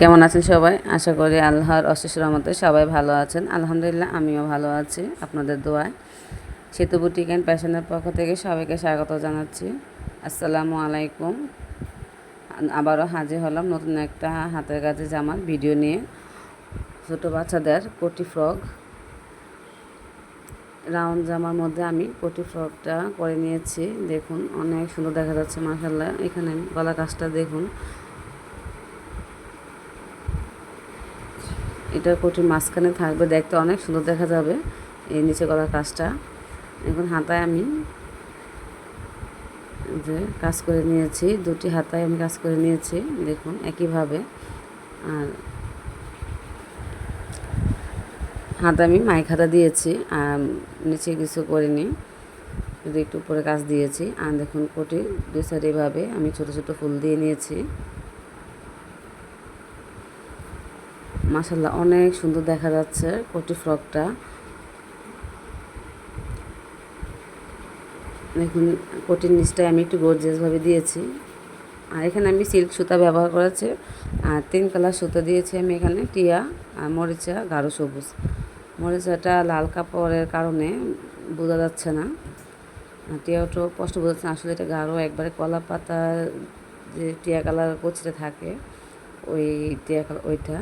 কেমন আছেন সবাই? আশা করি আল্লাহর অশেষ রহমতে সবাই ভালো আছেন। আলহামদুলিল্লাহ, আমিও ভালো আছি আপনাদের দোয়ায়। সেতু বুটিক অ্যান্ড প্যাশনের পক্ষ থেকে সবাইকে স্বাগত জানাচ্ছি। আসসালামু আলাইকুম। আবারও হাজির হলাম নতুন একটা হাতের কাছে জামার ভিডিও নিয়ে। ছোটো বাচ্চাদের কোটি ফ্রক। রাউন্ড জামার মধ্যে আমি কোটি ফ্রকটা করে নিয়েছি। দেখুন, অনেক সুন্দর দেখা যাচ্ছে মাসাল্লাহ এখানে গলা কাজটা দেখুন। এটা কোটির মাঝখানে থাকবে, দেখতে অনেক সুন্দর দেখা যাবে, এই নিচে গলার কাজটা। এখন হাতায় আমি যে কাজ করে নিয়েছি, দুটি হাতায় আমি কাজ করে নিয়েছি, দেখুন একইভাবে। আর হাতে আমি মাইক হাতা দিয়েছি, আর নিচে কিছু করিনি, শুধু একটু উপরে কাজ দিয়েছি। আর দেখুন কোটি দুই সাইড এভাবে আমি ছোট ছোট ফুল দিয়ে নিয়েছি। মাসাল্লাহ অনেক সুন্দর দেখা যাচ্ছে কোটি ফ্রকটা। দেখুন, কোটির নিচটায় আমি একটু গর্জিয়াসভাবে দিয়েছি। আর এখানে আমি সিল্ক সুতা ব্যবহার করেছি, আর তিন কালার সুতা দিয়েছি আমি এখানে, টিয়া, আর মরিচা, গাঢ় সবুজ। মরিচাটা লাল কাপড়ের কারণে বোঝা যাচ্ছে না। টিয়াটাও স্পষ্ট বোঝা যাচ্ছে না, আসলে এটা গাঢ়, একবারে কলা পাতা যে টিয়া কালার কচিটা থাকে, ওই টিয়া কালার ওইটা।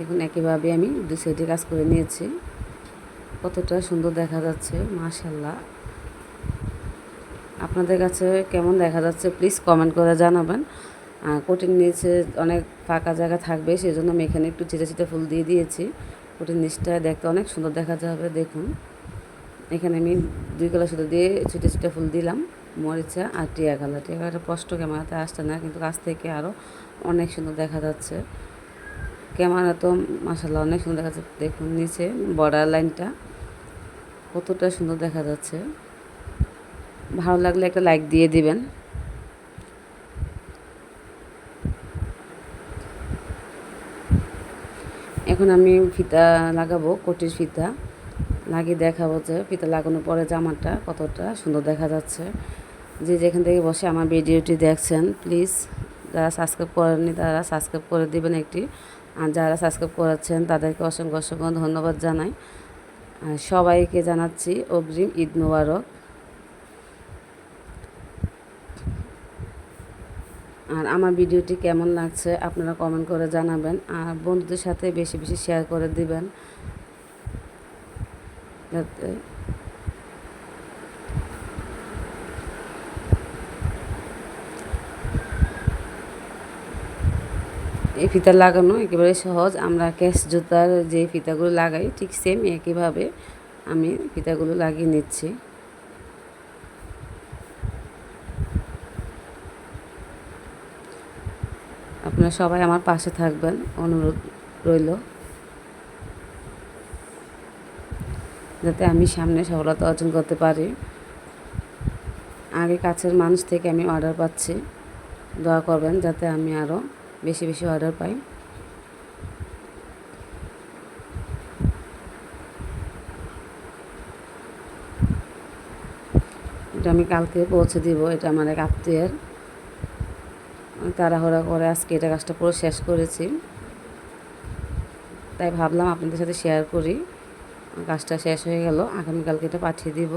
দেখুন একইভাবে আমি দু সাইডে কাজ করে নিয়েছি। কতটা সুন্দর দেখা যাচ্ছে মাশাল্লাহ আপনাদের কাছে কেমন দেখা যাচ্ছে প্লিজ কমেন্ট করে জানাবেন। কোটির নিচে অনেক ফাঁকা জায়গা থাকবে সেই জন্য আমি এখানে একটু চিটে চিটে ফুল দিয়ে দিয়েছি। কোটির নিচটা দেখতে অনেক সুন্দর দেখা যাবে, দেখুন। এখানে আমি দুই কালার সুতো দিয়ে ছিটে ছিটে ফুল দিলাম, মরিচা আর টিয়া কালার টিয়া কালারটা স্পষ্ট ক্যামেরাতে আসছে না, কিন্তু কাছ থেকে আরও অনেক সুন্দর দেখা যাচ্ছে। ক্যামেরা তো মাসাল্লাহ অনেক সুন্দর দেখা যাচ্ছে। দেখুন নিচে বর্ডার লাইনটা কতটা সুন্দর দেখা যাচ্ছে। ভালো লাগলে একটা লাইক দিয়ে দিবেন। এখন আমি ফিতা লাগাবো, কোটির ফিতা। লাগিয়ে দেখাবো যে ফিতা লাগানোর পরে জামাটা কতটা সুন্দর দেখা যাচ্ছে। যে যেখান থেকে বসে আমার ভিডিওটি দেখছেন প্লিজ যারা সাবস্ক্রাইব করেননি তারা সাবস্ক্রাইব করে দিবেন একটি। আর যারা সাবস্ক্রাইব করেছেন, তাদেরকে অসংখ্য অসংখ্য ধন্যবাদ জানাই। সবাইকে জানাচ্ছি অগ্রিম ঈদ মোবারক। আর আমার ভিডিওটি কেমন লাগছে আপনারা কমেন্ট করে জানাবেন আর বন্ধুদের সাথে বেশি বেশি শেয়ার করে দিবেন। যাতে এই ফিতা লাগানো একেবারে সহজ। আমরা ক্যাশ জুতার যে ফিতাগুলো লাগাই, ঠিক সেম একইভাবে আমি ফিতাগুলো লাগিয়ে নিচ্ছি। আপনারা সবাই আমার পাশে থাকবেন, অনুরোধ রইল। যাতে আমি সামনে সফলতা অর্জন করতে পারি। আগে কাছের মানুষ থেকে আমি অর্ডার পাচ্ছি। দোয়া করবেন যাতে আমি আরও বেশি বেশি অর্ডার পাই। এটা আমি কালকে পৌঁছে দিব, এটা আমার এক আত্মীয়ের। তাড়াহুড়া করে আজকে এটা কাজটা পুরো শেষ করেছি। তাই ভাবলাম আপনাদের সাথে শেয়ার করি। কাজটা শেষ হয়ে গেল, আগামীকালকে এটা পাঠিয়ে দিব।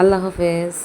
আল্লাহ হাফেজ।